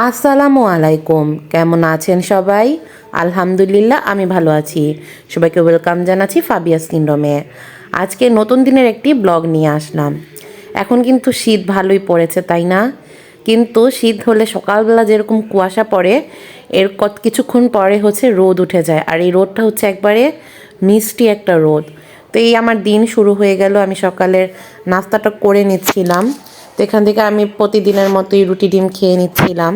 আসসালামু আলাইকুম। কেমন আছেন সবাই? আলহামদুলিল্লাহ, আমি ভালো আছি। সবাইকে ওয়েলকাম জানাচ্ছি ফাবিয়াস কিংডমে আজকে নতুন দিনের একটি ব্লগ নিয়ে আসলাম। এখন কিন্তু শীত ভালোই পড়েছে, তাই না? কিন্তু শীত হলে সকালবেলা যেরকম কুয়াশা পড়ে, এর কত কিছুক্ষণ পরে হচ্ছে রোদ উঠে যায়। আর এই রোদটা হচ্ছে একবারে মিষ্টি একটা রোদ। তো এই আমার দিন শুরু হয়ে গেল, আমি সকালের নাস্তাটা করে নিচ্ছিলাম। তো এখান থেকে আমি প্রতিদিনের মতোই রুটি ডিম খেয়ে নিচ্ছিলাম।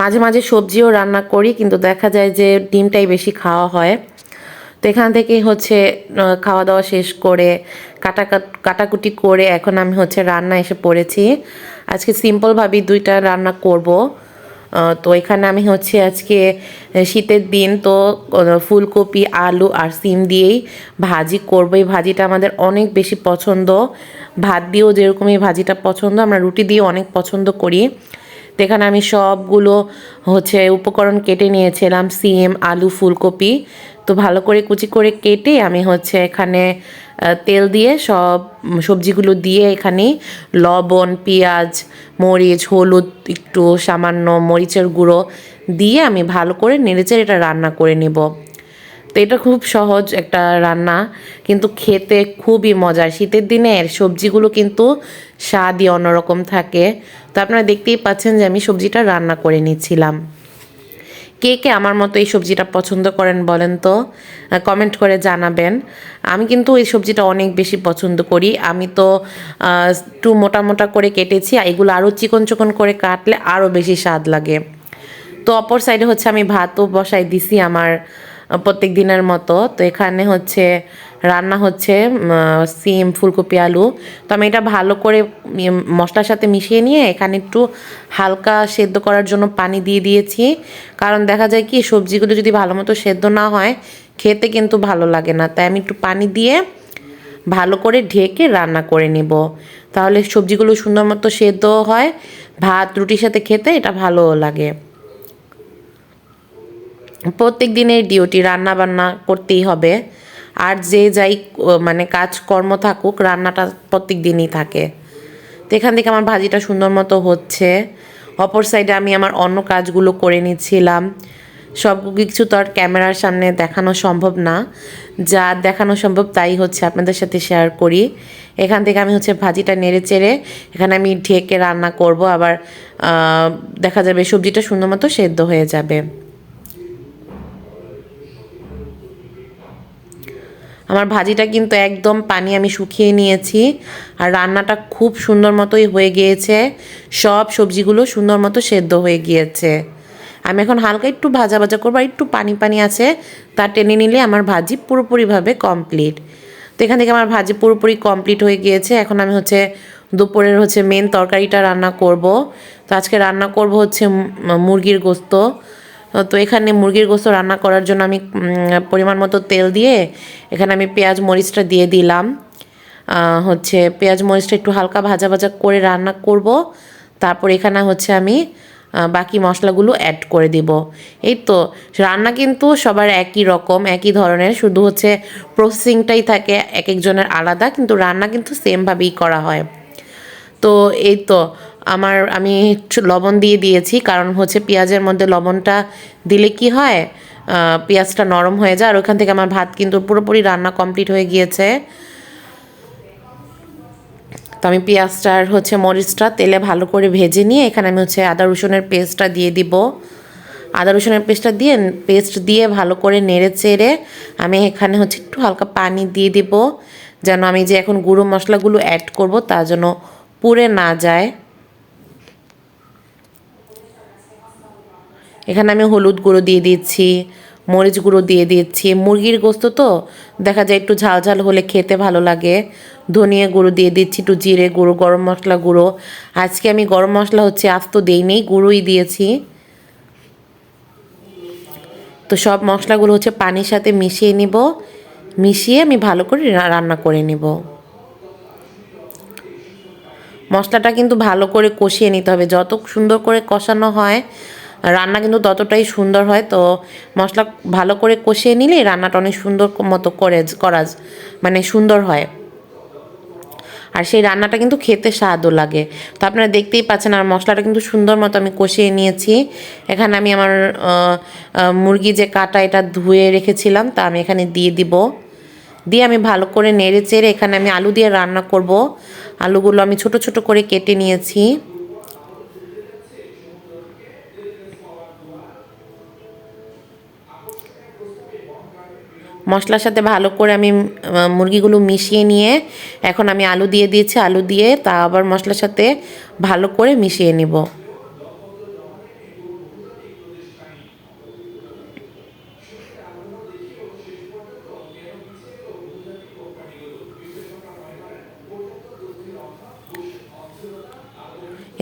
মাঝে মাঝে সবজিও রান্না করি, কিন্তু দেখা যায় যে ডিমটাই বেশি খাওয়া হয়। তো এখান থেকে হচ্ছে খাওয়া দাওয়া শেষ করে কাটা কাটাকুটি করে এখন আমি হচ্ছে রান্না এসে পড়েছি। আজকে সিম্পলভাবেই দুইটা রান্না করব। তো এখানে আমি হচ্ছে আজকে শীতের দিন, তো ফুলকপি, আলু আর সিম দিয়েই ভাজি করব। এই ভাজিটা আমাদের অনেক বেশি পছন্দ। ভাত দিয়েও যেরকম এই ভাজিটা পছন্দ, আমরা রুটি দিয়ে অনেক পছন্দ করি। তো এখানে আমি সবগুলো হচ্ছে উপকরণ কেটে নিয়েছিলাম, সিম, আলু, ফুলকপি। তো ভালো করে কুচি করে কেটে আমি হচ্ছে এখানে তেল দিয়ে সব সবজিগুলো দিয়ে এখানে লবণ, পেঁয়াজ, মরিচ, হলুদ, একটু সামান্য মরিচের গুঁড়ো দিয়ে আমি ভালো করে নেড়েচেড়ে এটা রান্না করে নেব। তো এটা খুব সহজ একটা রান্না, কিন্তু খেতে খুবই মজার। শীতের দিনে সবজিগুলো কিন্তু স্বাদই অন্যরকম থাকে। তো আপনারা দেখতেই পাচ্ছেন যে আমি সবজিটা রান্না করে নিচ্ছিলাম। কে কে আমার মতো এই সবজিটা পছন্দ করেন বলেন তো? কমেন্ট করে জানাবেন। আমি কিন্তু এই সবজিটা অনেক বেশি পছন্দ করি। আমি তো একটু মোটা মোটা করে কেটেছি এগুলো আরও চিকন চিকন করে কাটলে আরও বেশি স্বাদ লাগে। তো অপর সাইডে হচ্ছে আমি ভাতও বসাই দিছি আমার প্রত্যেক দিনের মতো। তো এখানে হচ্ছে রান্না হচ্ছে সিম, ফুলকপি, আলু। তো আমি এটা ভালো করে মশলার সাথে মিশিয়ে নিয়ে এখানে একটু হালকা সেদ্ধ করার জন্য পানি দিয়ে দিয়েছি। কারণ দেখা যায় কি, সবজিগুলো যদি ভালো মতো সেদ্ধ না হয়, খেতে কিন্তু ভালো লাগে না। তাই আমি একটু পানি দিয়ে ভালো করে ঢেকে রান্না করে নিব। তাহলে সবজিগুলো সুন্দর মতো সেদ্ধ হয়, ভাত, রুটির সাথে খেতে এটা ভালো লাগে। প্রত্যেক দিনের ডিউটি রান্না বান্না করতেই হবে। আর যে যাই মানে কাজকর্ম থাকুক, রান্নাটা প্রত্যেক দিনই থাকে। তো এখান থেকে আমার ভাজিটা সুন্দর মতো হচ্ছে। অপর সাইডে আমি আমার অন্য কাজগুলো করে নিচ্ছিলাম। সব কিছু তো আর ক্যামেরার সামনে দেখানো সম্ভব না। যা দেখানো সম্ভব তাই হচ্ছে আপনাদের সাথে শেয়ার করি। এখান থেকে আমি হচ্ছে ভাজিটা নেড়ে চেড়ে এখানে আমি ঢেকে রান্না করব। আবার দেখা যাবে সবজিটা সুন্দর মতো সেদ্ধ হয়ে যাবে। আমার ভাজিটা কিন্তু একদম পানি আমি শুকিয়ে নিয়েছি আর রান্নাটা খুব সুন্দর মতোই হয়ে গিয়েছে। সব সবজিগুলো সুন্দর মতো সেদ্ধ হয়ে গিয়েছে। আমি এখন হালকা একটু ভাজা ভাজা করব আর একটু পানি পানি আছে, তা টেনে নিলে আমার ভাজি পুরোপুরিভাবে কমপ্লিট। তো এখান থেকে আমার ভাজি পুরোপুরি কমপ্লিট হয়ে গিয়েছে। এখন আমি হচ্ছে দুপুরের হচ্ছে মেন তরকারিটা রান্না করব। তো আজকে রান্না করব হচ্ছে মুরগির গোস্ত। তো এখানে মুরগির গোস্ত রান্না করার জন্য আমি পরিমাণ মতো তেল দিয়ে এখানে আমি পেঁয়াজ মরিচটা দিয়ে দিলাম। হচ্ছে পেঁয়াজ মরিচটা একটু হালকা ভাজা ভাজা করে রান্না করব। তারপর এখানে হচ্ছে আমি বাকি মশলাগুলো অ্যাড করে দিব। এই তো, রান্না কিন্তু সবার একই রকম, একই ধরনের, শুধু হচ্ছে প্রসেসিংটাই থাকে, এক একজনের আলাদা, কিন্তু রান্না কিন্তু সেমভাবেই করা হয়। তো এই তো আমার, আমি একটু লবণ দিয়ে দিয়েছি, কারণ হচ্ছে পেঁয়াজের মধ্যে লবণটা দিলে কি হয় পেঁয়াজটা নরম হয়ে যায়, আর ওখান থেকে আমার ভাত কিন্তু পুরোপুরি রান্না কমপ্লিট হয়ে গিয়েছে। তো আমি পেঁয়াজটার হচ্ছে মরিচটা তেলে ভালো করে ভেজে নিয়ে এখানে আমি হচ্ছে আদা রসুনের পেস্টটা দিয়ে দিব। আদা রসুনের পেস্টটা দিয়ে, পেস্ট দিয়ে ভালো করে নেড়ে চেড়ে আমি এখানে হচ্ছে একটু হালকা পানি দিয়ে দিব, যেন আমি যে এখন গুঁড়ো মশলাগুলো অ্যাড করব তা যেন পুড়ে না যায়। এখানে আমি হলুদ গুঁড়ো দিয়ে দিচ্ছি, মরিচ গুঁড়ো দিয়ে দিচ্ছি। মুরগির গোস্ত তো দেখা যায় একটু ঝাল ঝাল হলে খেতে ভালো লাগে। ধনিয়া গুঁড়ো দিয়ে দিচ্ছি, একটু জিরে গুঁড়ো, গরম মশলা গুঁড়ো। আজকে আমি গরম মশলা হচ্ছে আস্ত দেইনি, গুঁড়োই দিয়েছি। তো সব মশলাগুলো হচ্ছে পানির সাথে মিশিয়ে নিব। মিশিয়ে আমি ভালো করে রান্না করে নিব। মশলাটা কিন্তু ভালো করে কষিয়ে নিতে হবে। যত সুন্দর করে কষানো হয় রান্না কিন্তু ততটাই সুন্দর হয়, তো মশলা ভালো করে কষিয়ে নিলে রান্নাটা অনেক সুন্দর মতো করে, করা মানে সুন্দর হয়। আর সেই রান্নাটা কিন্তু খেতে স্বাদও লাগে। তো আপনারা দেখতেই পাচ্ছেন আর মশলাটা কিন্তু সুন্দর মতো আমি কষিয়ে নিয়েছি। এখানে আমি আমার মুরগি যে কাটা এটা ধুয়ে রেখেছিলাম, তা আমি এখানে দিয়ে দিব। দিয়ে আমি ভালো করে নেড়ে চেড়ে এখানে আমি আলু দিয়ে রান্না করব। আলুগুলো আমি ছোট ছোট করে কেটে নিয়েছি। মশলার সাথে ভালো করে আমি মুরগিগুলো মিশিয়ে নিয়ে এখন আমি আলু দিয়ে দিয়েছি। আলু দিয়ে তা আবার মশলার সাথে ভালো করে মিশিয়ে নিব।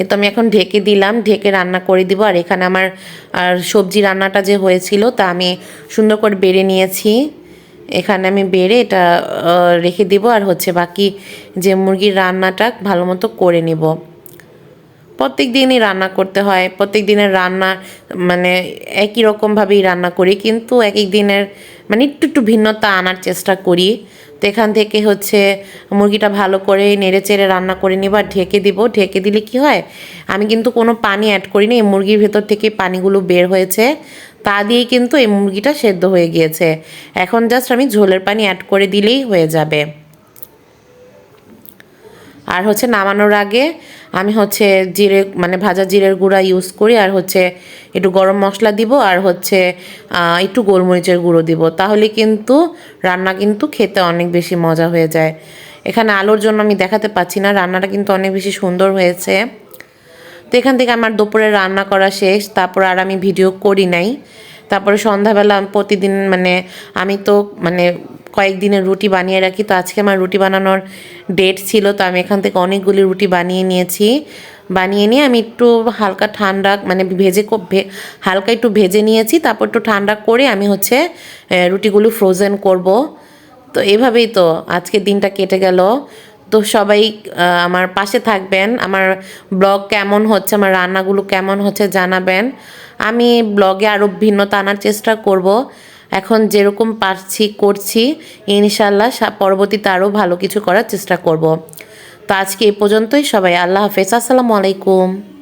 এ তো আমি এখন ঢেকে দিলাম, ঢেকে রান্না করে দিব। আর এখানে আমার, আর সবজি রান্নাটা যে হয়েছিল তা আমি সুন্দর করে বেড়ে নিয়েছি। এখানে আমি বেড়ে এটা রেখে দিব আর হচ্ছে বাকি যে মুরগির রান্নাটা ভালো মতো করে নিব। প্রত্যেক দিনই রান্না করতে হয়, প্রত্যেক দিনের রান্না মানে একই রকমভাবেই রান্না করি, কিন্তু এক এক দিনের মানে একটু একটু ভিন্নতা আনার চেষ্টা করি। তো এখান থেকে হচ্ছে মুরগিটা ভালো করে নেড়ে চেড়ে রান্না করে নিব আর ঢেকে দিব। ঢেকে দিলে কি হয়? আমি কিন্তু কোনো পানি অ্যাড করিনি মুরগির ভেতর থেকে পানিগুলো বের হয়েছে। তা দিয়েই কিন্তু এই মুরগিটা সেদ্ধ হয়ে গিয়েছে। এখন জাস্ট আমি ঝোলের পানি অ্যাড করে দিলেই হয়ে যাবে। আর হচ্ছে নামানোর আগে আমি হচ্ছে জিরে মানে ভাজা জিরের গুঁড়া ইউজ করি, আর হচ্ছে একটু গরম মশলা দিব, আর হচ্ছে একটু গোলমরিচের গুঁড়ো দিব। তাহলে কিন্তু রান্না কিন্তু খেতে অনেক বেশি মজা হয়ে যায়। এখানে আলোর জন্য আমি দেখাতে পাচ্ছি না, রান্নাটা কিন্তু অনেক বেশি সুন্দর হয়েছে। তো এখান থেকে আমার দুপুরে রান্না করা শেষ, তারপর আর আমি ভিডিও করি নাই। তারপরে সন্ধ্যাবেলা প্রতিদিন মানে আমি তো মানে কয়েকদিনের রুটি বানিয়ে রাখি, তো আজকে আমার রুটি বানানোর ডেট ছিল, তো আমি এখান থেকে অনেকগুলি রুটি বানিয়ে নিয়েছি। বানিয়ে নিয়ে আমি একটু হালকা ঠান্ডা মানে ভেজে হালকা একটু ভেজে নিয়েছি, তারপর একটু ঠান্ডা করে আমি হচ্ছে রুটিগুলো ফ্রোজেন করব। তো এভাবেই তো আজকে দিনটা কেটে গেল। তো সবাই আমার পাশে থাকবেন। আমার ব্লগ কেমন হচ্ছে, আমার রান্নাগুলো কেমন হচ্ছে জানাবেন। আমি ব্লগে আরও ভিন্নতা আনার চেষ্টা করব। এখন যেরকম পারছি, করছি। ইনশাল্লাহ পরবর্তীতে আরও ভালো কিছু করার চেষ্টা করব। তো আজকে এই পর্যন্তই। সবাই আল্লাহ হাফেজ। আসসালামু আলাইকুম।